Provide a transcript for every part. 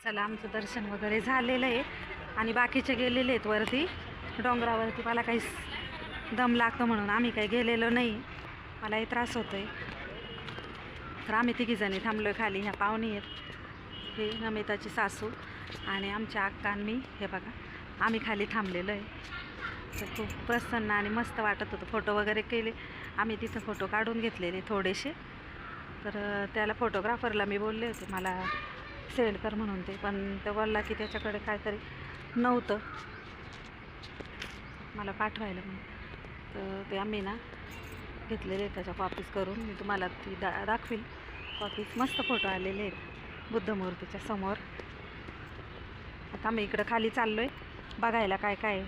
चला आमचं दर्शन वगैरे झालेलं आहे. आणि बाकीचे गेलेले आहेत वरती. डोंगरावरती मला काही दम लागतो म्हणून आम्ही काही गेलेलो नाही. मलाही त्रास होतो आहे तर आम्ही तिघीजणी थांबलो आहे खाली. ह्या पाहुणी आहेत. हे नमिताची सासू आणि आमच्या अक्का आणि मी. हे बघा आम्ही खाली थांबलेलो आहे. तर खूप प्रसन्न आणि मस्त वाटत होतं. फोटो वगैरे केले. आम्ही तिथं फोटो काढून घेतलेले थोडेसे. तर त्याला फोटोग्राफरला मी बोलले होते मला सेंड कर म्हणून ते. पण तो बोलला की त्याच्याकडे काहीतरी नव्हतं. मला पाठवायला म्हणून तर ते आम्ही ना घेतलेले आहेत त्याच्या कॉपीज करून. मी तुम्हाला ती दा दाखवील कॉपीज मस्त फोटो आलेले आहेत बुद्धमूर्तीच्या समोर. आता आम्ही इकडं खाली चाललो आहे बघायला काय काय.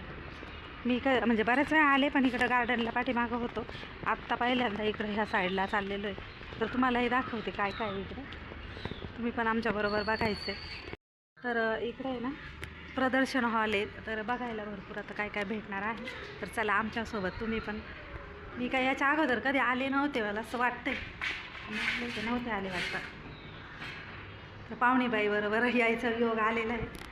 मी क म्हणजे बऱ्याच वेळा आले पण इकडं गार्डनला पाठीमागं होतो. आत्ता पहिल्यांदा इकडं ह्या साईडला चाललेलो आहे. तर तुम्हालाही दाखवते काय काय इकडे इकडं. तुम्ही पण आमच्याबरोबर बघायचं तर इकडे आहे ना प्रदर्शन हॉल आहे. तर बघायला भरपूर आता काय काय भेटणार आहे. तर चला आमच्यासोबत तुम्ही पण. मी काय याच्या अगोदर कधी आले नव्हते मला असं वाटतंय. नव्हते आले वाटतं. तर पाहुणेबाई बरोबर यायचा योग आलेला आहे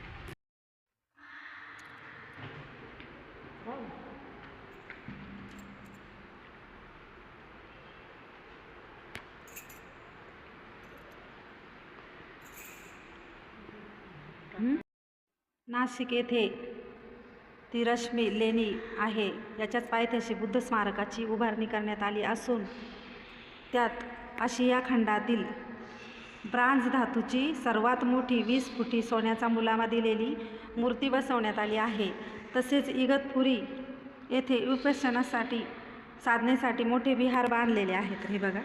हं? नाशिक येथे ती रश्मी लेणी आहे. याच्याच पायथ्याशी बुद्ध स्मारकाची उभारणी करण्यात आली असून त्यात आशिया खंडातील ब्रांझ धातूची सर्वात मोठी वीस फुटी सोन्याचा मुलामा दिलेली मूर्ती बसवण्यात आली आहे. तसेच इगतपुरी येथे उपशनासाठी साधनेसाठी मोठे विहार बांधलेले आहेत. हे बघा.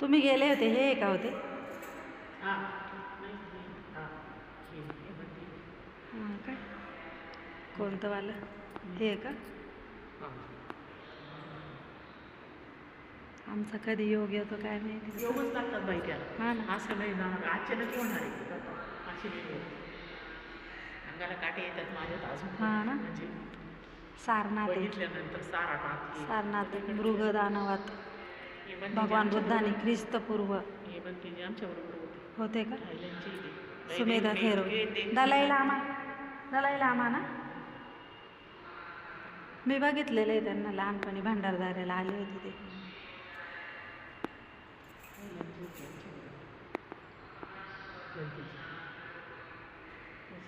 तुम्ही गेले होते हे आहे का होते. हां. काय? कोणतं वालं? हे का? आमचा कधी योग येतो काय माहिती? योगच लागतात बाई त्या. हा ना. असं नाही जाणार अचानक होणार आहे. होत. अंगाला काटे येतात माझ्यात अजून. हा ना? म्हणजे सारनाथ. आहे सारनाथ. मृग दानवात. पण भगवान बुद्धाने ख्रिस्तपूर्व. होते. का. Sumedha Thero Dalai Lama. Dalai Lama ना? मी बघितलेले आहे त्यांना लहानपणी भंडारदाऱ्याला आले होते ते.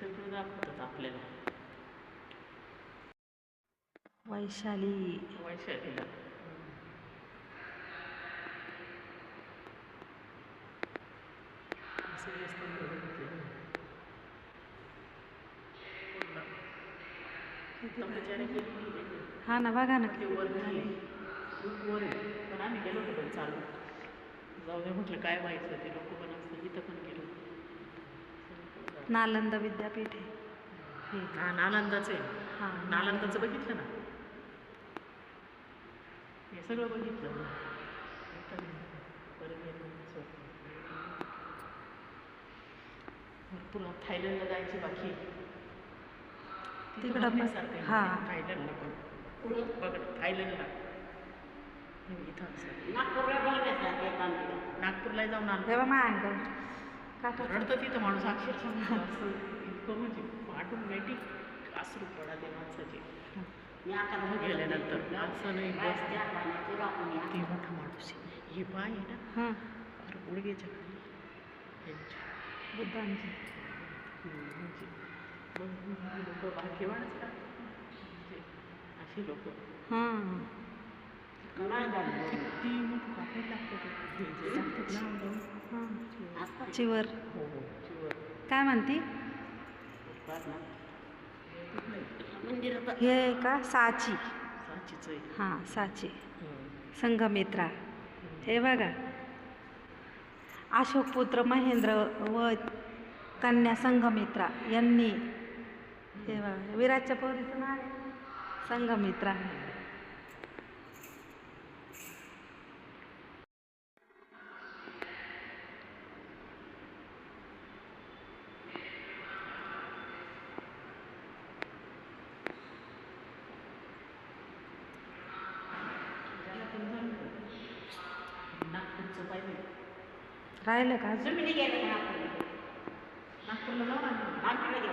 सगळं दाखवतात आपल्याला. वैशाली. वैशालीला. हा ना बघा ना. ते वर नाही खूप वर आहे. पण आम्ही गेलो होतो पण चालू. जाऊ दे म्हटलं काय व्हायचं ते लोक पण असतं इथं पण गेलो. नालंदा विद्यापीठ आहे. हे हा नालंदाचं आहे. हां. नालंदाचं बघितलं ना? हे सगळं बघितलं. परत. भरपूर थायलंडला जायची बाकी तिकडं पण-. हां. थायलंडला पण. पुढं बघ थायलंडला. इथं. नागपूरला जाऊन रडतं तिथं माणूस अक्षरशः. म्हणजे असं इतकं म्हणजे ऑटोमॅटिक अश्रू पडाले माणसाचे गेल्यानंतर. असं नाही. बस. ते मोठा माणूस हे पाय आहे ना. हां. गुडघ्याच्या खाली. यांच्या. बुद्धांची. हम्म, म्हणजे लोक भाग्यवानच का असे लोक. किती मोठं कापड लागतं ते. जे लागतात ना. हां. चिवर. हो हो. चिवर. काय म्हणती? हे का? साची. हां साची. हम्म. संघमित्रा हे. बघा. अशोकपुत्र महेंद्र व कन्या संघमित्रा यांनी हे बघा, विराटच्या पोरीचं नाव आहे. संघमित्रा नागपूरचं पाहिजे राहिलं का तुम्ही नाही गेले का नागपूरला जाऊन आले आमटीला गेलो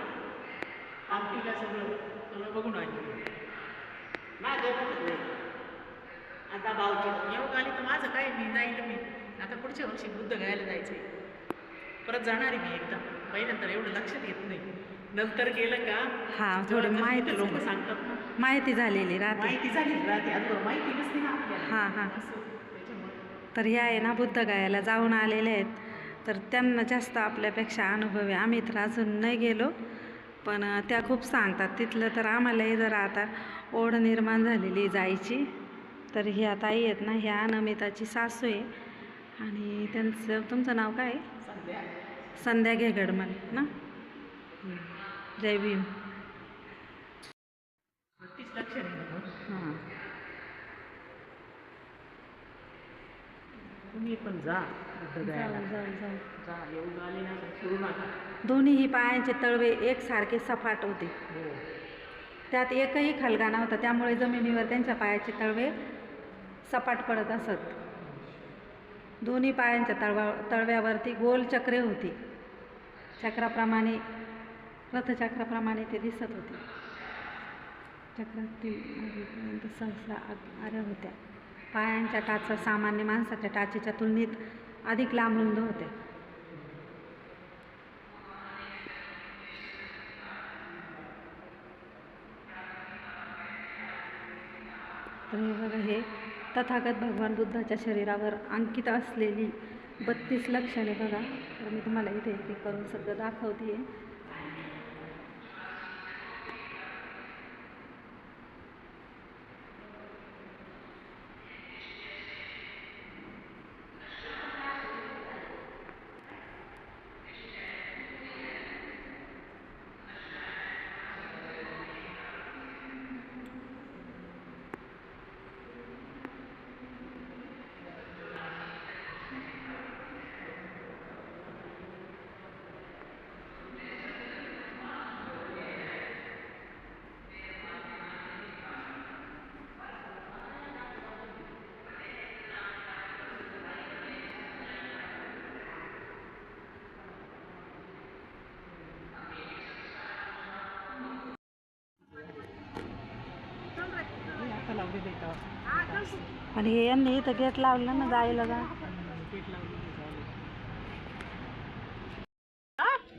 आमटीला सगळं सगळं बघून आले आता भाऊची येऊ आली तर माझं काय? मी जाईल मी. आता पुढच्या वर्षी बुद्ध गायला जायचंय. परत जाणार आहे मी एकदा. पहिल्यांदा एवढं लक्षात येत नाही. नंतर गेलं का? हा थोडी माहिती लोक. सांगतात. ना माहिती झालेली राहते. माहिती झाली राहते. अगोदर माहिती नसते ना हां हां. असं तर ह्या आहे ना बुद्धगायाला जाऊन आलेले आहेत. तर त्यांना जास्त आपल्यापेक्षा अनुभव. आहे आम्ही तर अजून नाही गेलो पण त्या खूप सांगतात. तिथलं तर आम्हालाही जरा आता ओढ निर्माण झालेली जायची. तर ह्या ताई आहेत ना ह्या नमिताची सासू आहे. आणि त्यांचं तुमचं नाव काय? आहे सध्या घेगडमल ना? जय भीम. हां. तुम्ही पण जा जाऊ जाऊ जाऊ. जा येऊ आले ना तर सोडू नका. दोन्हीही पायांचे तळवे एकसारखे सपाट होते. हो. त्यात एकही खलगा नव्हता त्यामुळे जमिनीवर त्यांच्या पायाचे तळवे सपाट पडत असत. दोन्ही पायांच्या तळवा तळव्यावरती गोल चक्रे होती. चक्राप्रमाणे रथचक्राप्रमाणे ते दिसत होते. चक्रातील नदीपर्यंत सहसा आ- आऱ्या होत्या. पायांच्या टाचा सामान्य माणसाच्या टाचेच्या तुलनेत अधिक लांब रुंद होते. तर हे बघा हे तथागत भगवान बुद्धाच्या शरीरावर अंकित असलेली बत्तीस लक्षणे बघा. तर मी तुम्हाला इथे एक करून सगळं दाखवते आहे लावले देतात आणि हे यांनी इथं गेट लावलं ना जायला जा.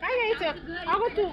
काय घ्यायचं अगं तू.